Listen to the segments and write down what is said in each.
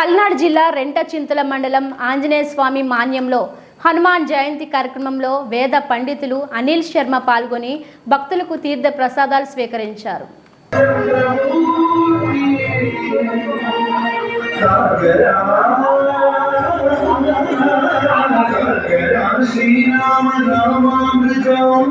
పల్నాడు జిల్లా రెంటచింతల మండలం ఆంజనేయ స్వామి మాన్యంలో హనుమాన్ జయంతి కార్యక్రమంలో వేద పండితులు అనిల్ శర్మ పాల్గొని భక్తులకు తీర్థ ప్రసాదాలు స్వీకరించారు శ్రీరామ రామామృతం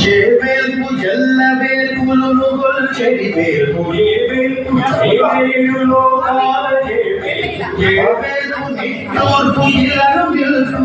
చేవేల్పు జల్ల వేల్పులు చెడి వేల్పు. ఏ వేల్పు చేవేలులో ఏ నిట్టోర్పు ఇలను నిలుసు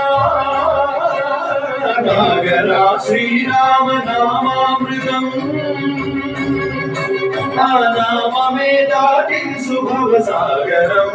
కలగల్పు శ్రీరామ నామామృతం ఆ నామమే శుభవ సాగరం